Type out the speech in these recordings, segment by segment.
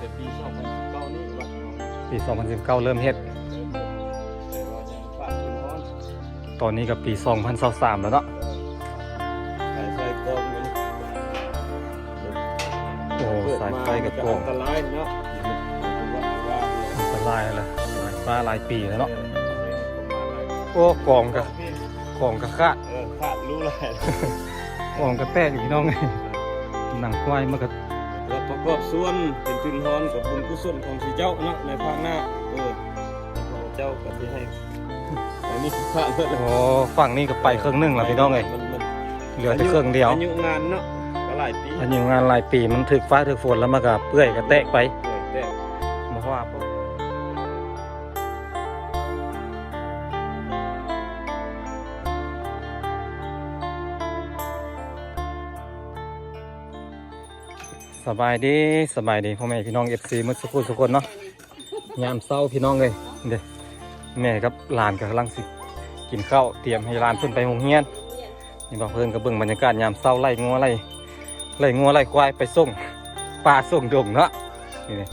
แต่ปี2019นี่วัดเฮาปี 2019 เริ่มเฮ็ด แต่ว่ายังฝากพื้นฮ้อนตอนนี้ก็ปี 2023 แล้วเนาะ สายไฟกองอยู่นี่โอ้สายไฟกับกเปิอดงมามันจะอันตรายเนาะมันว่าว่าอันตรายเลยหลายฟ้าหลายปีแล้วเนาะเนาะโอ้กองกับกองกับขาดเออขาดรู้เลยกองกับแตกอยู่พี่น้องไงหนังควายมันก็ แล้วประกอบส่วนเป็นทุนฮ้อนกับบุญกุศลของสีเจ้าเนาะในภาคหน้าเออของเจ้าก็สิให้อันนี้ขาดเบิดเลยโอ้ฝั่งนี้ก็ไปเครื่องหนึงแล้วพี่น้องไงมันมันเหลือแต่เครื่องเดียวอายุงานเนาะก็หลายปีอันนี้งานหลายปีมันถึกฟ้าถึกฝนแล้วมันก็เปื่อยก็แตกไปเออแต่มาว่า สบายดีสบายดีพ่อแม่พี่น้องเอฟซีมุดสุขุสุคนเนาะยามเศร้าพี่น้องเลยเด้แม่กับหลานกับกำลังสิกินข้าวเตรียมให้หลานขึ้นไปโรงเรียนนี่บอกเพิ่อนกับเบิ่งบรรยากาศยามเศร้าไล่งัวไล่ไล่งัวไล่ควายไปส่งปลาส่งดงเนาะนี่นี่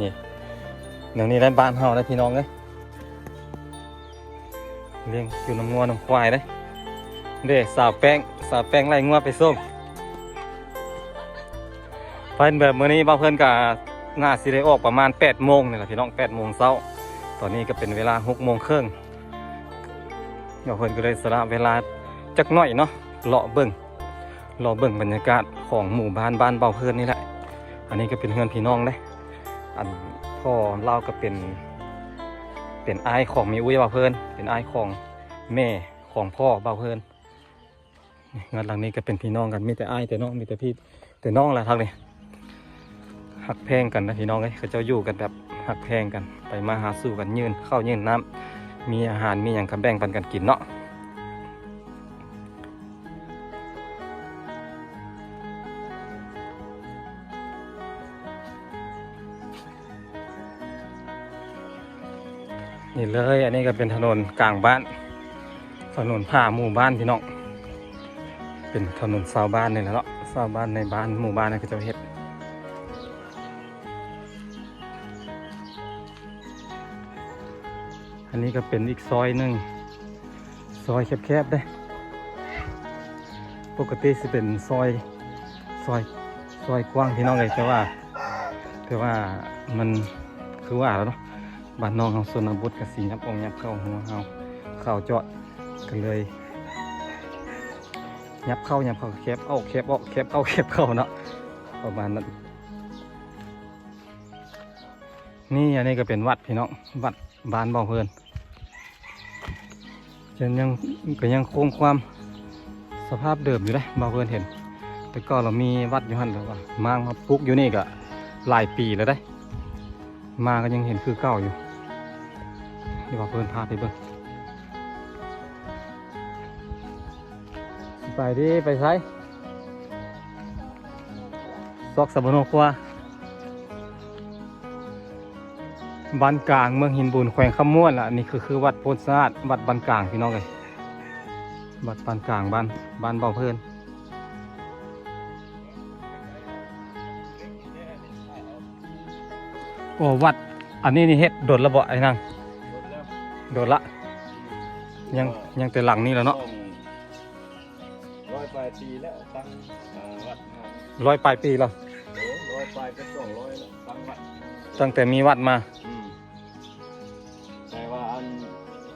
นี่เดี๋ยวนี้ได้บ้านเฮาได้พี่น้องเลย เลี้ยงอยู่น้ำงัวน้ำควายเลยเด้สาวแป้งสาวแป้งไล่งัวไปส่งเพิ่นแบบมื้อนี้บาวเพิ่นก็น่าสิได้ออกประมาณ8โมงนี่แหละพี่น้อง8โมงเช้าตอนนี้ก็เป็นเวลา6โมงครึ่งเดี๋ยวเพิ่นก็เลยสละเวลาจักหน่อยเนาะเลาะเบิ่งเลาะเบิ่งบรรยากาศของหมู่บ้านบ้านเบาเพิ่นนี่แหละ อันนี้ก็เป็นเพื่อนพี่น้องเด้อันพ่อเล่าก็เป็น เป็นไอ้ของมีอุ้ยบ่าเพิ่นเป็นไอ้ของแม่ของพ่อบ่าเพิ่นงานหลังนี้ก็เป็นพี่น้องกันมีแต่ไอ้แต่น้องมีแต่พี่แต่น้องแหละทั้งนี้หักแพงกันนะพี่น้องเอ้ยเขาเจ้าอยู่กันแบบหักแพงกันไปมาหาสู่กันยืนเข้ายืนน้ำมีอาหารมีอย่างกันแบ่งปันกันกินเนาะ นี่เลย อันนี้ก็เป็นถนนกลางบ้าน ถนนผ่าหมู่บ้านพี่น้องเป็นถนนชาวบ้านนี่แหละเนาะชาวบ้านในบ้านหมู่บ้านนี่ก็จะเฮ็ดอันนี้ก็เป็นอีกซอยหนึ่งซอยแคบๆได้ ปกติสิเป็นซอยซอยซอยกว้างพี่น้องเลยแต่ว่าแต่ว่ามันคือว่าแล้วเนาะ บ้านน้องเราส่วนบุตรกับสียับองยับเข้าหัวเฮาเข้าเจาะกันเลยยับเข้ายับเข้าแคบเอาแคบออกแคบเอาแคบเข้าเนาะประมาณนั้นนี่อันนี้ก็เป็นวัดพี่น้องวัดบ้านบ่อเพื่อนยังยังก็ยังคงความสภาพเดิมอยู่เลยบ่อเพื่อนเห็น แต่ก็เรามีวัดอยู่หันแล้วก็มามาปลุกอยู่นี่ก็หลายปีแล้วได้ มาก็ยังเห็นคือเก่าอยู่ี่บ่อเพื่อนพาไปเบิ่งไปดิไปใช้ซอกสะบนครัวบ้านกลางเมืองหินบุญแขวงคำม่วนล่ะนี่คือคือวัดโพนสะอาดวัดบ้านกลางพี่น้องเลยวัดบ้านกลางบ้านบ้านเบาเพิ่นโอ้วัดอันนี้นี่เฮ็ดโดดระเบาะไอ้นาง โดดละ ยังยังแต่หลังนี่แหล้วเนาะร้อยปลายปีแล้วตั้งอ่าวัดมาร้อยปลายปีแล้ว โอ้ร้อยปลายก็สองร้อยแล้วตั้งวัดตั้งแต่มีวัดมา อืมแต่ว่าอัน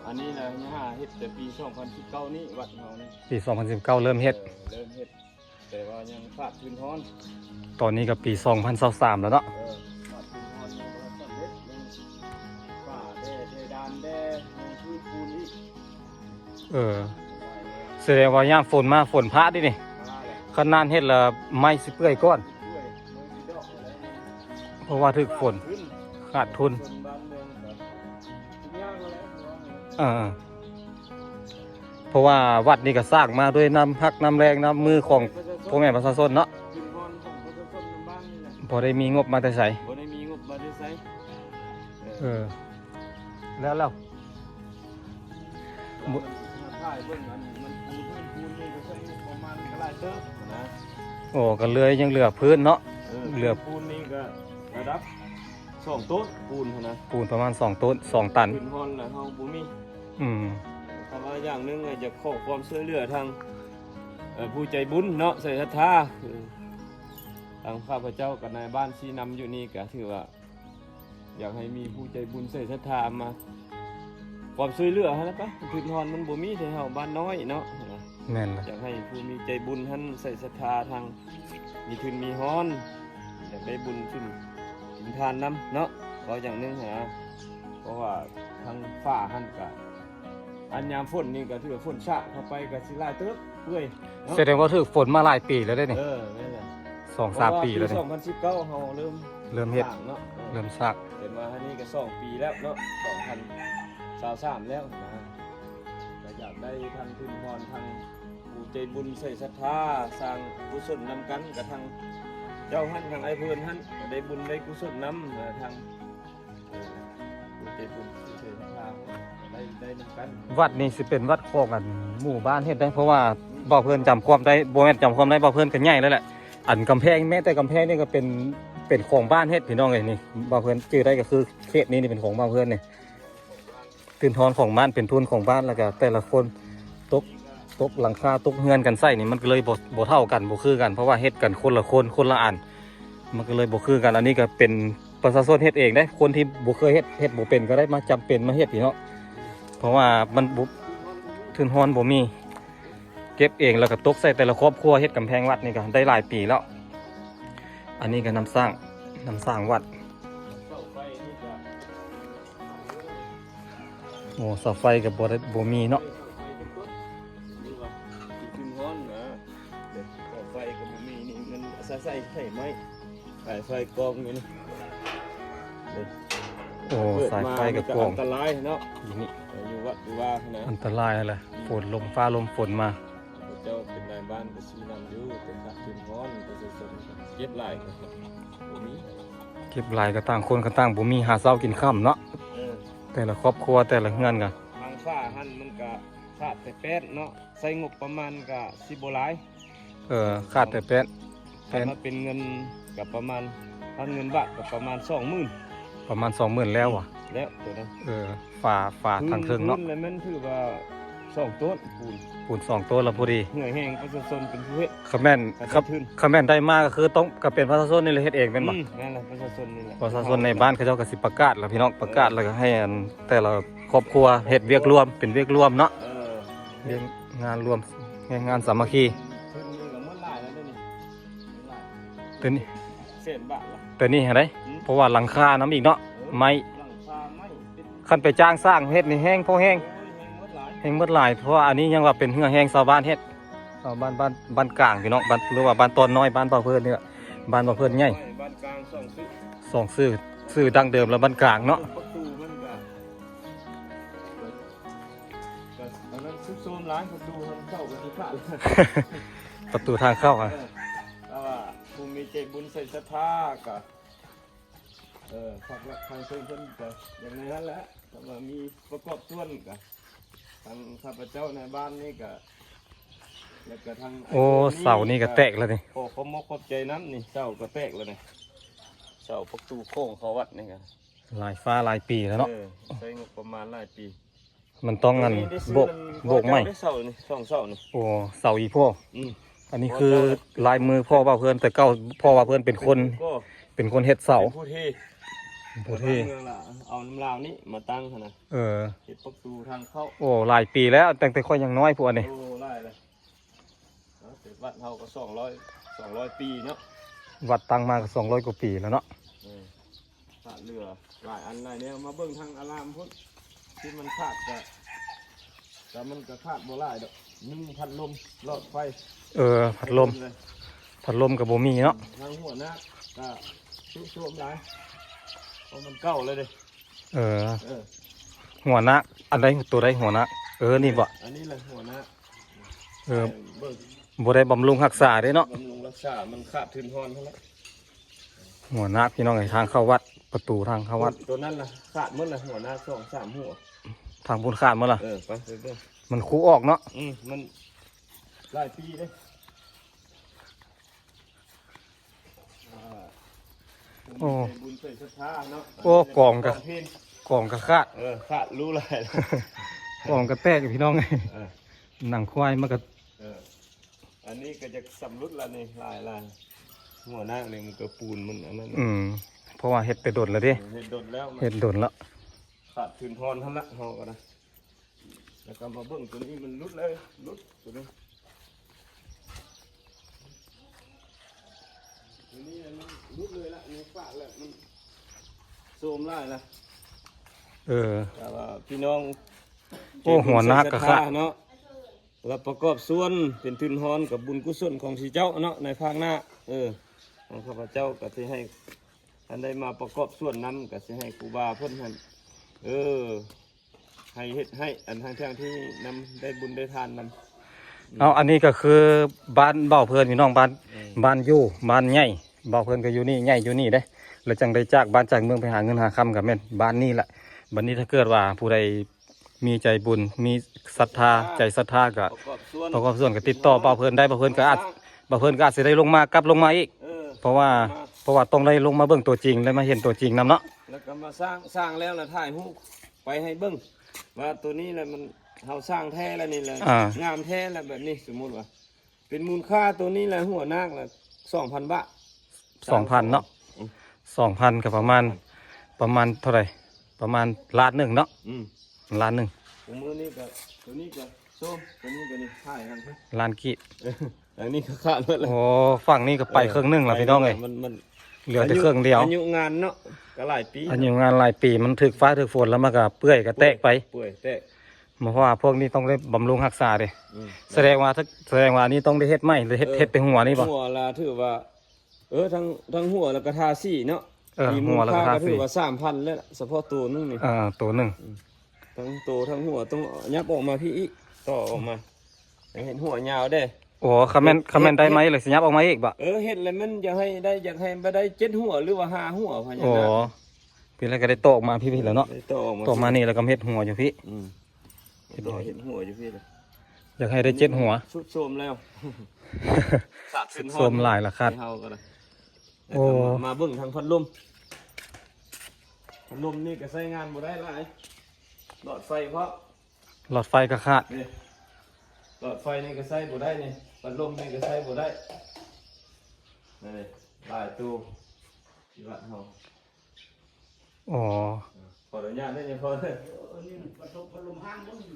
อันนี้นะยังหาเฮ็ดแต่ปี2019นี่วัดเฮานี่ปี 2019 เริ่มเฮ็ด ออเริ่มเฮ็ดแต่ว่ายังขาดพื้นฮ้อนตอนนี้ก็ปี 2023 แล้วเนาะ เออ เออแสดงว่ายามฝนมาฝนพระดินี่มาแล้วขนาดเฮ็ดและไม้สิเปื่อยก่อนช่วยมือสิดอกอะไรนี่เพราะว่าถึกฝนขึ้นขาดทุนคนบ้านเมืองแบบทุกอย่างก็แล้วเออเพราะว่าวัดนี่ก็สร้างมาด้วยน้ำพักน้ำแรงน้ำมือของพ่อแม่ประชาชนเนาะขึ้นพรของประชาชนในบ้านนี่แหละพอได้มีงบมาแต่ใส่บ่ได้มีงบมาได้ใช้เออ แล้วแล้วแล้วมันหา ถ่ายเบิ่งอันมันปูพื้นปูนนี่ก็ใช้ประมาณกระไรเติบนะโอ้ก็เลยยังเหลือพื้นเนาะเออเหลือ ปูนนี่ก็ระดับสองต้นปูนเท่านะปูนประมาณ2ต้น2ตัน ขึ้นฮอนแล้วเฮาบ่มีอืมคำว่าอย่างหนึงก็จะขอความช่วยเหลือทางเอ่อผู้ใจบุญเนาะใส่ศรัทธาคือทางข้าพเจ้ากับนายบ้านชี้นำอยู่นี่ก็ถือว่า อยากให้มีผู้ใจบุญใส่ศรัทธามา ความช่วยเหลือฮะนะปะพื้นฮอนมันบ่มีแต่เฮาบ้านน้อยเนาะแม่นละอยากให้ผู้มีใจบุญท่านใส่ศรัทธาทางมีทุนมีฮ้อนอยากได้บุญขึ้นกินทานน้ำเนาะเราอย่างหนึงหาเพราะว่าทางฝ่าหันกะอันยามฝนนี่ก็ถือว่าฝนชะเข้าไปก็สิหลายเติบเปื่อยเนาะแสดงว่าถูกฝนมาหลายปีแล้วได้นี่เออนั่นแหละสองสามปีแล้วเพนี่ราะา2019เฮาเริ่มเริ่มเฮ็ดสร้างเนาะเออเริ่มซักเห็นมาอันนี้ก็สองปีแล้วเนาะ 2023แล้วนะก็อยากได้ทางทุนพรทางผู้ใจบุญใส่ศรัทธาสร้างกุศลนำกันกับทางเจ้าหันทางไอ้เพื่อนหันได้บุญได้กุศลนำทางผู้ใจบุญใส่ศรัทธาได้ได้นำกันวัดนี่สิเป็นวัดของกันหมู่บ้านเฮ็ดได้เพราะว่าบ่เพิ่อนจำความได้บ่แม่นจำความได้บ่เพิ่อนก็ใหญ่แล้วแหละอันกำแพงแม้แต่กำแพงนี่ก็เป็นเป็นของบ้านเฮ็ดพี่น้องเอ้ยนี่บ่เพิ่อนชื่อได้ก็คือเขตนี้นี่เป็นของบ่เพิ่อนนี่ ตื่นทอนของบ้านเป็นทุนของบ้านแล้วก็แต่ละคนตกตกหลังคาตกเฮือนกันใส่นี่มันก็เลยบ่บ่เท่ากันบ่คือกันเพราะว่าเฮ็ดกันคนละคนคนละอัน มันก็เลยบ่คือกันอันนี้ก็เป็นประชาชนเฮ็ดเองได้คนที่บ่เคยเฮ็ดเฮ็ดบ่เป็นก็ได้มาจำเป็นมาเฮ็ดพี่เนาะเพราะว่ามันบุทุนฮอนบ่มี เก็บเองแล้วก็ตกใส่แต่ละครอบครัวเฮ็ดกำแพงวัดนี่ก็ได้หลายปีแล้ว อันนี้ก็นำสร้างนำสร้างวัด โอ้เสาไฟก็บ่ได้บ่มีเนาะนี่ว่าที่ขึ้นฮ้อนนะเด็กเสาไฟก็บ่มีนี่มันใส่ใส่ไฟไหมสายไฟกองอยู่นี่เด็กโอ้สายไฟกับเปิดกมาองมันอันตรายเนาะอยู่นี่อยู่วัดอยู่ว่านะอันตรายอะไรฝนลมฟ้าลมฝนมาเจ้าเป็นนายบ้านก็ชี้นำอยู่เป็นขับถึงฮ้อนประชาชนเย็ดหลายครับบ่มีเก็บหลายก็ต่างคนก็ต่างบ่มีหาเช้ากินค่ำเนาะเออ แต่ละครอบครัวแต่ละเฮือนก็ทางฟ้าหันมันก็ขาดแต่แป๊ดเนาะใส่งบประมาณก็สิบ่หลายเออขาดแต่แป้นถ้ามาเป็นเงินก็ประมาณพันเงินบาทก็ประมาณ20,000ประมาณ20,000แล้วว่ะ แล้วตัวนั้นเออฝาฝาทางเทิงเนาะ พื้แล้วมันถือว่า สองต้นปูนปูนสองตัวแล้วพอดีเหนื่อยแห้งประชาชนเป็นผู้เฮ็ดคอมแม่นกระครับทืนคอมแม่นได้มากก็คือต้องก็เป็นประชาชนนี่เลยเฮ็ดเองเป็นบ่อืมนั่นแหละประชาชนนี่แหละประชาชนในบ้านเขาเจ้าก็สิประกาศแล้วพี่น้องประกาศแล้วก็ให้อันแต่ละครอบครัวเฮ็ดเวียกรวมเป็นเวียกรวมเนาะเออเรียกงานรวมงานสามัคคีทุนนี่ก็เมื่อหลายแล้วเด้อนี่หลายตัวนี้เศษบาทละตัวนี้เห็นไหมอืมเพราะว่าหลังคาน้ำอีกเนาะไม้หลังคาไม้เป็นขั้นไปจ้างสร้างเฮ็ดนี่แห้งพอแห้งโอ้ยแห้งหมดหลายแห้งหมดหลายเพราะว่าอันนี้ยังว่าเป็นเฮือแห้งชาวบ้านเฮ็ดชาบ้านบ้านบ้านกลางพี่น้องบ้านหรือว่าบ้านตอนน้อยบ้านป่าเพิ่อนนี่แหละบ้านป่าเพิ่อนใหญ่บ้านกลางสองซื้อสองชื่อชื่อดังเดิมแล้วบ้านกลางเนาะประตูมันก็ก็อันนั้นซุกโซมร้านประตูมันเข้ากันที่าดประตูทางเข้าอะแต่ว่าภูมีใจบุญใส่ศรัทธาก็เออฝากหลักทางเชิงเพิ่นก็อย่างนั้นแหละแต่ว่ามีประกอบส่วนก็ ทางข้าพเจ้าในบ้านนี่ก็แล้วก็ทางโอ้เสานี่ก็แตกแล้วนี่โอ้ขอมกขอบใจน้ำนี่เสาก็แตกแล้วนี่เสาประตูโค้งเขาวัดนี่ก็หลายฟ้าหลายปีแล้วเนาะออใช้งบประมาณหลายปี มันต้องงันได้ซื้อโบกมันโบกใหม่ได้เสานี่สองเสานี่โอ้เสาอีพ่ออืมอันนี้คือลายมือพ่อว่าเพื่อนแต่เก้าพ่อว่าเพื่อนเป็นคนก็เป็นคนเฮ็ดเสาเป็ นผู้ที่ผู้ที่เมืองละเอาน้ำลาวนี่มาตั้งหั่นนะเออเห็ดประตูทางเข้าโอ้หลายปีแล้วตั้งแต่ค่อยยังน้อยพวกนี้โอ้ไล่เลยเอาแต่วัดเฮาก็สองร้อยสองร้อยปีเนาะวัดตั้งมาก็สองร้อยกว่าปีแล้วเนาะเออขาดเรือหลายอันหลายเนี่ยมาเบิ่งทางอารามพุ่นที่มันขาดก็แต่มันก็ขาดบ่หลายดอกหนึ่งพัดลมหลอดไฟ เออพัดลมเลยพัดลมกับโบมีเนาะทางหัวหน้าก็ชุบชมหลายเพ ราะมันเก่าเลยเด้เออ เออ หัวหน้าอันใดตัวใดหัวหน้าเออนี่บ่อันนี้แหละหัวหน้าเออเบิ่งบ่ได้บำรุงรักษาเด้เนาะบำรุงรักษา มันขาดทุนทอนเท่าไหร่หัวหน้าพี่น้องไอ้ทางเข้าวัดประตูทางเข้าวัด ตัวนั้นล่ะขาดหมดเลยหัวหน้าสองสามหัว ทางบุญขาดมาล่ะเออไปเรื่อยมันคูออกเนาะ อืมมันหลายปีเลยอ่า โอ้บุญใส่ศรัทธาเนาะโอ้กองกะเพลงกล่องกระขาดเออขาดรู้เลยกล่องกระแตกอยู่พี่น้องไงเออหนังควายมันก็เอออันนี้ก็จะสำรุดแล้วนี่ลายลายหัวหน้าเนี่ยมันก็ปูนมันอันนั้นอืมเพราะว่าเฮ็ดไปโดดแล้วเด้เห็ดโดนแล้วมันเฮ็ดโดดแล้วขาดคืนทอนทั้งละเฮาก็นะแล้วก็มาเบิ่งตัวนี้มันรุดเลยรุดตัวนี้ ตัวนี้มันรุดเลยละมันฟาดแล้วมันโซมไล่ละเออ แต่ว่าพี่น้องโอ้หัวหนักกะครับเนาะแล้วประกอบส่วนเป็นทุนฮอนกับบุญกุศลของสีเจ้าเนาะในภาคหน้า เออของข้าพเจ้าก็สิให้อันใดมาประกอบส่วนนั้นก็สิให้ครูบาเพิ่นให้เออ ให้เฮ็ดให้อันทางทางที่นำได้บุญได้ทานนำเอาอันนี้ก็คือบ้านเบ้าเพิ่นพี่น้องบ้านบ้านอยู่บ้านใหญ่ เบ้าเพิ่นก็อยู่นี่ใหญ่อยู่นี่เด้แล้วจังได้จากบ้านจากเมืองไปหาเงินหาคำกับแม่นบ้านนี่แหละบัดนี้ถ้าเกิดว่าผู้ใดมีใจบุญมีศรัทธาใจศรัทธาก็ประกอบส่วนประกอบส่วนก็ติดต่อเบ้าเพิ่นได้เบ้าเพิ่นก็อาจเบ้าเพิ่นก็อาจสิได้ลงมากลับลงมาอีกเออเพราะว่าเพราะว่าต้องได้ลงมาเบิ่งตัวจริงได้มาเห็นตัวจริงนํเนาะแล้วก็มาสร้างสร้างแล้วแล้วถ่ายรูปไปให้เบิ่งว่าตัวนี้แหละมันเฮาสร้างแท้แล้วนี่แหละอ่างามแท้แล้วแบบนี้สมมุติว่า เป็นมูลค่าตัวนี้แหละหัวนาคละ2,000บาท 2,000เนาะ2,000ก็ประมาณประมาณเท่าไหร่ประมาณล้านหนึงเนาะอืมล้านหนึงตัวมือนี้ก็ตัวนี้ก็ส้มตัวนี้ก็นี่ถ่ายกันเพิ่นล้านกีบเอออันนี้ก็ขาดหมดเลยโอ้ฝั่งนี้ก็ไปเครื่องหนึงแล้วพี่น้องเอ้ยมันมันเหลือแต่เครื่องเดียวอายุงานเนาะก็หลายปีอันอยู่งานหลายปีมันถึกฟ้าถึกฝนแล้วมันก็เปื่อยก็แตกไปป่วยแตกเพราะว่าพวกนี้ต้องได้บำรุงรักษาเด้อืมแสดงว่าถ้าแสดงว่าอันนี้ต้องได้เฮ็ดใหม่หรือเฮ็ดเฮ็ดไปหัวนี่บ่หัวละถือว่า เออทั้งทั้งหัวแล้วก็ทาสีเนาะเออมีหัวแล้วก็ทาสีถือว่าสามพันแล้วเฉพาะตัวนึงนี่อ่าตัวหนึงทั้งตัวทั้งหัวต้องยับออกมาพี่อีกต่อออกมาให้เห็นหัวยาวเด้ โอ้คอมเมนต์คอมเมนต์ได้ไหมเลยสิยับออกมาอีกบ่เออเห็นแล้วมันอยากให้ได้อยากให้ไปได้เจ็ดหัวหรือว่าห้าหัวพะยาโอ้นาคพี่แล้วก็ได้โตออกมาพี่พี่แล้วเนาะได้ต่อออกมาโตมานี่แล้วก็เฮ็ดหัวอยู่พี่ อืมต่อเห็นหัวอยู่พี่เลยอยากให้ได้เจ็ดหัวชุดโสมแล้วสาดขึ้นโสมหลายละครับ ให้เฮาก็ได้โอ้ แล้วก็มามาเบิ่งทางพัดลมพัดลมนี่ก็ใช้งานบ่ได้หลายหลอดไฟเพราะหลอดไฟก็ขาด นี่หลอดไฟนี่ก็ใช้บ่ได้นี่พัดลมนี่ก็ใช้บ่ได้นี่หลายตู้ที่วัดเฮาอ๋อ ขออนุญาตได้ยังพอเด้อ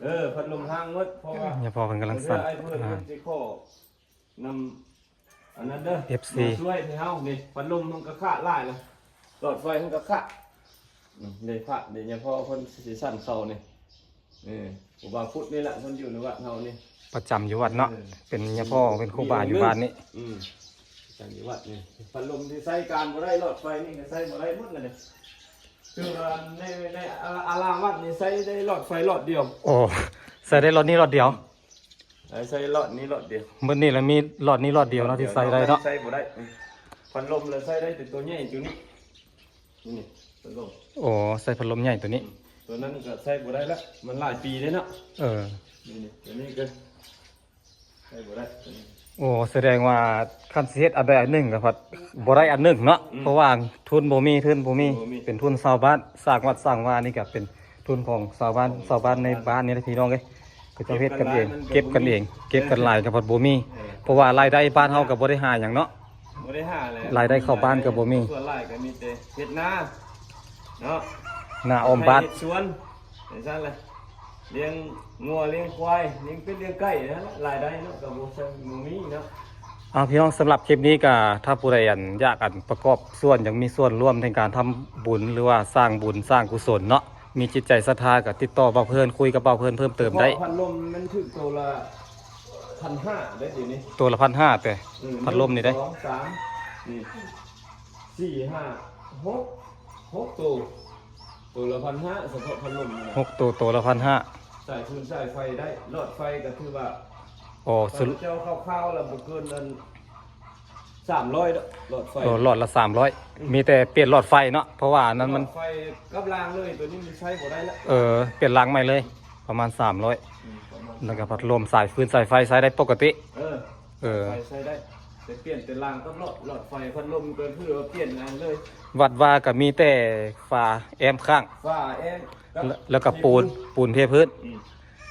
เออพัดลมห้างหมดเพราะว่า อย่าพอกันกำลังสั่นไอ้เพื่อนอ่า มันสิขอนำ อันนั้นเด้อ FC มาช่วยให้เฮานี่พัดลมมันก็ขาดหลายละหลอดไฟมันก็ขาดอืมเดี๋ยวพระเดี๋ยวยังพ่อเพิ่นสิสั่นเซานี่เออครูบาพุทธนี่แหละเพิ่นอยู่ในวัดเฮานี่ ประจำอยู่วัดเนาะเป็นยาพ่อเป็นครูบาอยู่บ้านนี้อืมจังอยู่วัดนี่พัดลมที่ใช้การบ่ได้หลอดไฟนี่ก็ใช้บ่ได้หมดเลยนี่คือว่าในในอารามวัดนี่ใช้ได้หลอดไฟหลอดเดียว โอ้ใส่ได้หลอดนี้หลอดเดียว ใช้หลอดนี้หลอดเดียวมื้อนี้แล้วมีหลอดนี้หลอดเดียวเนาะที่ใส่ได้เนาะใส่บ่ได้อืมพัดลมเลยใส่ได้แต่ตัวใหญ่จุนี่นี่พัดลมโอ้ใส่พัดลมใหญ่ตัวนี้ ตัวนั้นก็ใส่บ่ได้ละมันหลายปีเลยเนาะเออนี่นี่ตัวนี้ก็ใส่บ่ได้ตัวนี้โอ้แสดงว่าคันสิเฮ็ดอันใดอันหนึ่งก็พัดบ่ได้อันหนึ่งเนาะอืมเพราะว่าทุนบ่มีทุนบ่มีบ่มีเป็นทุนชาวบ้านสร้างวัดสร้างว่านี่ก็เป็นทุนของชาวบ้านชาวบ้านในบ้านนี่แหละพี่น้องเอ้ย ก็จะเฮ็ดกันเอง เก็บกันเอง เก็บกันหลายก็พัดบ่มีเพราะว่ารายได้บ้านเฮาก็บ่ได้หาหยังเนาะบ่ได้หาเลยรายได้เข้าบ้านก็บ่มีส่วนหลายก็มีแต่เฮ็ดนาเนาะหน้าออมบ้านให้เฮ็ดสวนจังซั่นแหละเลี้ยงงัวเลี้ยงควายเลี้ยงเป็ดเลี้ยงไก่นะรายได้เนาะก็บ่ใช่บ่มีเนาะเอาพี่น้องสำหรับคลิปนี้ก็ถ้าผู้ใดอันอยากอันประกอบส่วนอยากมีส่วนร่วมในการทำบุญหรือว่าสร้างบุญสร้างกุศลเนาะ มีจิตใจศรัทธาก็ติดต่อเบาเพิ่นคุยกับเบาเพิ่นเพิ่มเติมได้พราะพัดลมมันถึงตัวละพันห้าได้เดี๋ยวนี้ตัวละพันห้าแต่อืพัดลมนี่ได้ หงสองสามนี่สี่ห้าหกหกตัวตัวละพันห้าเฉพาะพัดลมนะหกตัวตัวละพันห้าใส่ทุนใส่ไฟได้หลอดไฟก็คือว่าโอ้สรุป เจ้าข้าวๆแล้วบ่เกินอัน สามร้อยหลอดไฟโอ้หลอดละสามร้อยมีแต่เปลี่ยนหลอดไฟเนาะเพราะว่าอันนั้นมันหลอดไฟกับรางเลยตัวนี้มันใช้บ่ได้ละเออเปลี่ยนรางใหม่เลย ประมาณสามร้อยอืมประมาณแล้วก็พัดลมสายฟืนสายไฟใช้ได้ปกติ เออเออไฟใช้ได้แต่เปลี่ยนแต่รางก็หลอดหลอดไฟพัดลมก็คือว่าเปลี่ยนงานเลย วัดว่าก็มีแต่ฝาแอมข้างฝ้าแอนบแล้วแล้วก็ปูนปูนเทพื้นอืม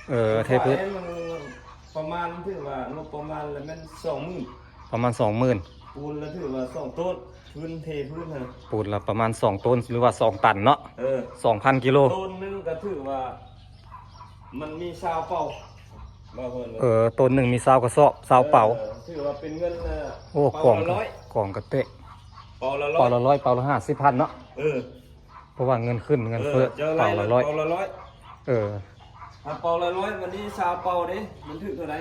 เออเทพื้นฝ้าแอนมันประมาณถือว่างบประมาณแล้วมันสองหมื่นประมาณสองหมื่น ปูนแล้วถือว่าสองต้นพื้นเทพื้นฮะปูนละประมาณสองต้นหรือว่าสองตันเนาะเออสองพันกิโลต้นหนึงก็ถือว่า มันมีซาวเป่าบ่เพิ่นว่าเออต้นหนึ่งมีซาวกระสอบซาวเป่า ออถือว่าเป็นเงินเอ่อโอ้เป่ากล่องละร้อยกล่องกระเตะเป่าละร้อเป่ายละร้อยเป่าละห้าสิบพันเนาะเออเพราะว่าเงินขึ้นเงินเฟ้อเจอไรเป่าละร้อยเป่าละร้อยเออถ้าเป่าละร้อยวันนี้ซาวเป่าเด้มันถึงเท่าไหร่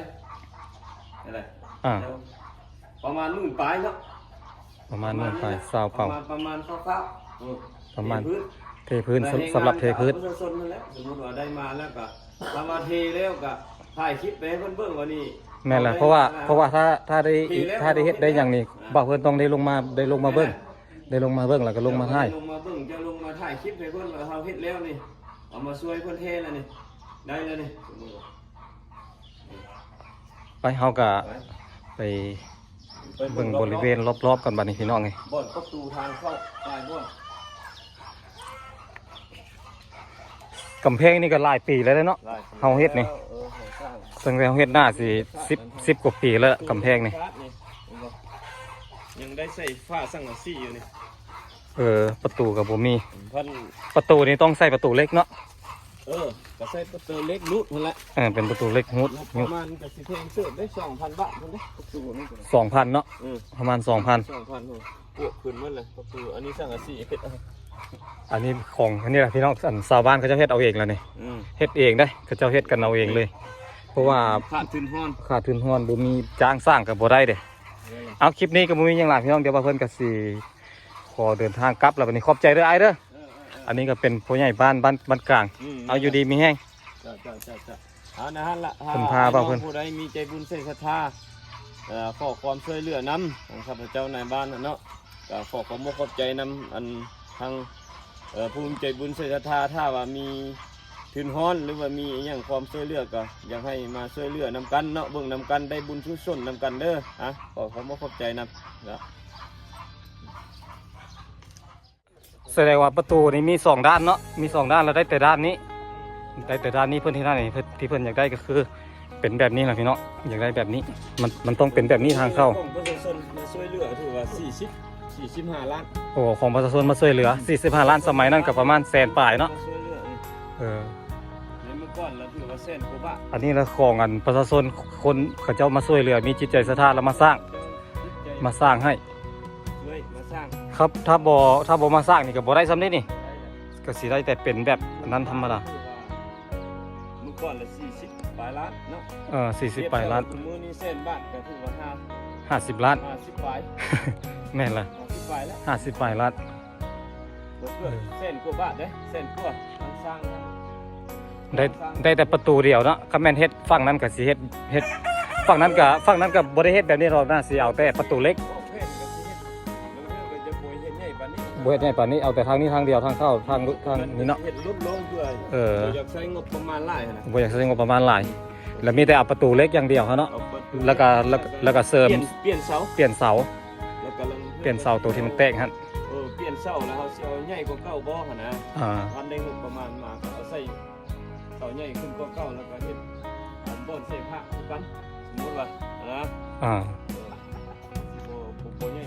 อะไรอ่า ประมาณหมื่นปลายเนาะประมาณนั้นไปซาวเป่า ประมาณประมาณคร่าวๆเออประมาณ เทพื้นเทพื้นสำสำหรับเทพื้น แต่ให้งานกับประชาชนนั่นแหละสมมติว่าได้มาแล้วก็ทำมาเทแล้วก็ถ่ายคลิปไปให้เพื่อนเบิ่งว่านี่ แม่นแหละเพราะว่าเพราะว่าถ้าถ้าได้ปีแล้วถ้าได้เฮ็ดได้อย่างนี้บ่าวเพิ่นต้องได้ลงมาได้ลงมาเบิ่งได้ลงมาเบิ่งแล้วก็ลงมาให้ลงมาเบิ่งจะลงมาถ่ายคลิปให้เพื่อนว่าเฮาเฮ็ดแล้วนี่เอามาช่วยเพื่อนเทแล้วนี่ได้แล้วนี่สมมุติว่าไปเฮาก็ไป ไปไป เบิ่งบริเวณรอบๆกันบัดนี้พี่น้องไงบ่อนประตูทางเข้าไปบ่อนกำแพงนี่ก็หลายปีแล้วเนาะเฮาเฮ็ดนี่เออเฮาสร้างตั้งแต่เฮาเฮ็ดหน้าสิ10 10กว่าปีแล้วกำแพงนี่ยังได้ใส่ฝ้าสังกะสีอยู่นี่เออประตูก็บ่มีพันประตูนี่ต้องใส่ประตูเล็กเนาะ เออก็ใส่ประตูเล็กนุดนั่นแหละเออเป็นประตูเล็กฮุดงบประมาณก็สิแพงเสิร์ฟได้2,000บาทนั่นเด้ประตูนี่ก็2,000เนาะเออประมาณ2,000 2,000โหปวกขึ้นหมดเลยประตูอันนี้สังกะสีเฮ็ดเอาอันนี้ของอันนี้แหละพี่น้องอันชาวบ้านเขาจะเฮ็ดเอาเองแล้วนี่อืมเฮ็ดเองได้เขาเจ้าเฮ็ดกันเอาเองเลย เพราะว่าขาดทุนฮ้อนขาดทุนห้อนบ่มีจ้างสร้างก็บ่ได้เด้ เอาคลิปนี้ก็บ่มีหยังหลายพี่น้องเดี๋ยวว่าเพิ่นก็สิขอเดินทางกลับแล้วบัดนี้ขอบใจเด้อไอ้ายเด้อเออเออเอออันนี้ก็เป็นผู้ใหญ่บ้านบ้านบ้านกลางมเอาอยู่ดีมีแห้ง จ้าจ้าจ้าจ้าเอานะฮะละเพิ่นพาเปล่าเพิ่น ผู้ใดมีใจบุญใส่ศรัทธาเอ่อขอความช่วยเหลือนำของข้าพเจ้าในบ้านน่ะเนาะก็ขอความมกขอบใจนำอันทางเอ่อผู้มีใจบุญใส่ศรัทธาถ้าว่ามีทุนฮ้อนหรือว่ามีอหย่างความช่วยเหลือก็อยากให้มาช่วยเหลือนำกันเนาะเบิ่งนำกันได้บุญชุสนนำกันเด้ออะขอความมกขอบใจนำเนาะ แสดงว่าประตูนี้มีสองด้านเนาะมีสองด้านแล้วได้แต่ด้านนี้ได้แต่ด้านนี้เพิ่นที่ด้านนี้เพิ่นที่เพิ่นอยากได้ก็คือ เป็นแบบนี้แหละพี่น้องอยากได้แบบนี้ มันมันต้องเป็นแบบนี้ทางเข้าของประชาชนมาช่วยเหลือถือว่า40 45ล้านโอ้ของประชาชนมาช่วยเหลือ45ล้านสมัยนั้นก็ประมาณแสนปลายเนาะมาช่วยเหลือเออเออในเมื่อก่อนเราถือว่าแสนกว่าบาทอันนี้ละของอันประชาชนคนเขาเจ้ามาช่วยเหลือมีจิตใจศรัทธาแล้วมาสร้างจิตใจมาสร้างให้ ครับถ้าบ่ถ้าบ่มาสร้างนี่ก็บ่ได้ซ้ำนี้นี่ก็สิได้แต่เป็นแบบนั้นธรรมดาเมื่อก่อนละ40ปลายล้านเนาะเออ40ปลายล้านมือนี้แสนบาทก็ถือว่าห้า50ล้านห้าสิบปลายแม่นละห้าสิบปลายแล้ว50ปลายล้านเพื่อแสนกว่าบาทเด้แสนกว่าทั้งสร้างได้ได้แต่ประตูเดียวเนาะคำแม่นเฮ็ดฝั่งนั้นก็สิเฮ็ดเฮ็ดฝั่งนั้นก็ฝั่งนั้นก็บ่ได้เฮ็ดแบบนี้หรอกนะสิเอาแต่ประตูเล็ก บ่เฮ็ดให้ปานนี้เอาแต่ทางนี้ทางเดียวทางเข้าทางทางนี้เนาะเฮ็ดลดลงเพื่อเอออยากใช้งบประมาณหลายหั่นนะบ่อยากใช้งบประมาณหลายแล้วมีแต่เอาประตูเล็กอย่างเดียวเนาะเอาประตูแล้วก็แล้วก็แล้วก็เสริมเปลี่ยนเปลี่ยนเสาเปลี่ยนเสาแล้วก็ลังเปลี่ยนเสาตัวที่มันแตกหั่นเออเปลี่ยนเสาแล้วเขาสิเอาใหญ่กว่าเก่าบ่หั่นนะอ่าวันได้งบประมาณมาก็เอาใส่เสาใหญ่ขึ้นกว่าเก่าแล้วก็เฮ็ดอันบ่อนเสพะคือกันสมมุติว่านะอ่าเออสิบ่บ่บ่ใหญ่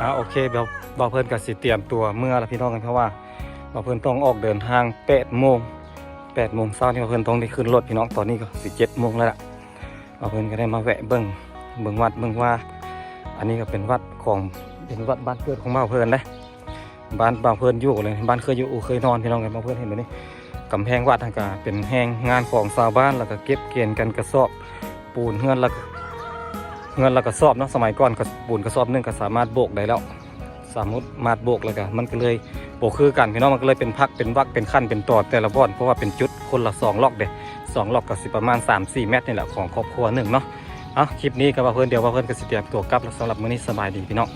อ่าโอเคเดี๋ยวบ่าวเพิ่อนก็สิเตรียมตัวเมื่อละพี่น้องกันเพราะว่าบ่าวเพิ่อนต้องออกเดินทาง8โมง8โมงเช้านี่บ่าวเพิ่อนต้องได้ขึ้นรถพี่น้องตอนนี้ก็สิ7โมงแล้วล่ะบ่าวเพิ่อนก็ได้มาแวะเบิ่งเบิ่งวัดเบิ่งว่า อันนี้ก็เป็นวัดของเป็นวัดบ้านเกิดของบ่าวเพิ่อนนะบ้านบ่าวเพิ่อนอยู่เลยบ้านเคยอยู่เคยนอนพี่น้องกันบ่าวเพิ่อนเห็นไหมนี่กำแพงวัดทางกาเป็นแหงงานของชาวบ้านแล้วก็เก็บเกณฑ์กันกระสอบปูนเฮือนแล้วก็ เงินเราก็สอบเนาะสมัยก่อนก็ปูนกระสอบหนึงก็สามารถโบกได้แล้ว สามมติมาดโบกแล้วก็มันก็เลยโบกคือกันพี่น้องมันก็เลยเป็นพักเป็นวักเป็นขั้นเป็นตอนแต่ละบ่อนเพราะว่าเป็นจุดคนละสองล็อกเด้สองล็อกก็สิประมาณ 3-4 เมตรนี่แหละของครอบครัวหนึ่งเนาะเอาคลิปนี้ก็ว่าเพื่อนเดียวว่าเพื่อนก็สิเตรียมตัวกลับแล้วสำหรับมื้อนี้สบายดีพี่น้อง